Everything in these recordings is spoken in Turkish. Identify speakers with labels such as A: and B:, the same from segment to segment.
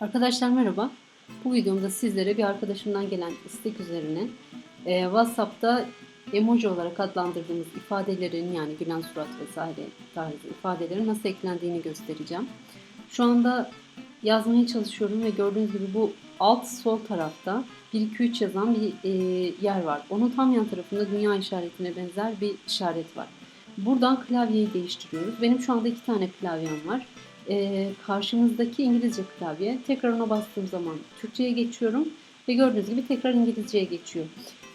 A: Arkadaşlar merhaba. Bu videomda sizlere bir arkadaşımdan gelen istek üzerine e, WhatsApp'ta emoji olarak adlandırdığımız ifadelerin yani gülen surat vesaire tarzı ifadelerin nasıl eklendiğini göstereceğim. Şu anda yazmaya çalışıyorum ve gördüğünüz gibi bu alt sol tarafta 1-2-3 yazan bir e, yer var. Onun tam yan tarafında dünya işaretine benzer bir işaret var. Buradan klavyeyi değiştiriyoruz. Benim şu anda iki tane klavyem var e, karşımızdaki İngilizce klavye. Tekrar ona bastığım zaman Türkçe'ye geçiyorum ve gördüğünüz gibi tekrar İngilizce'ye geçiyor.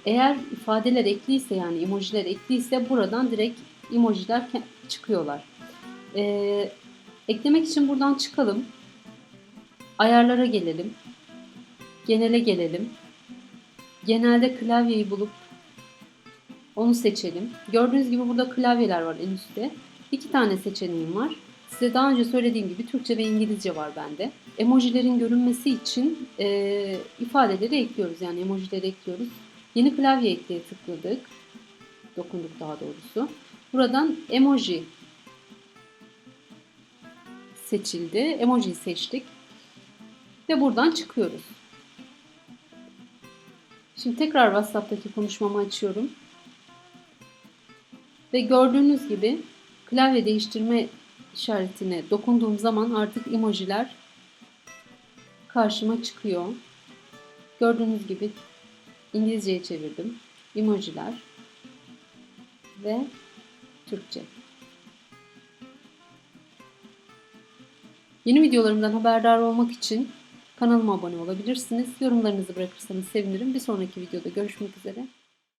A: Eğer ifadeler ekliyse yani emojiler ekliyse buradan direkt emojiler çıkıyorlar. E, eklemek için buradan çıkalım. Ayarlara gelelim. Genele gelelim. Genelde klavyeyi bulup onu seçelim. Gördüğünüz gibi burada klavyeler var en üstte. İki tane seçeneğim var. Size daha önce söylediğim gibi Türkçe ve İngilizce var bende. Emojilerin görünmesi için e, ifadeleri ekliyoruz. Yani emojileri ekliyoruz. Yeni klavye ekleye tıkladık. Dokunduk daha doğrusu. Buradan emoji seçildi. Emojiyi seçtik. Ve buradan çıkıyoruz. Şimdi tekrar WhatsApp'taki konuşmamı açıyorum. Ve gördüğünüz gibi klavye değiştirme işaretine dokunduğum zaman artık emojiler karşıma çıkıyor. Gördüğünüz gibi İngilizceye çevirdim. Emojiler ve Türkçe. Yeni videolarımdan haberdar olmak için kanalıma abone olabilirsiniz. Yorumlarınızı bırakırsanız sevinirim. Bir sonraki videoda görüşmek üzere.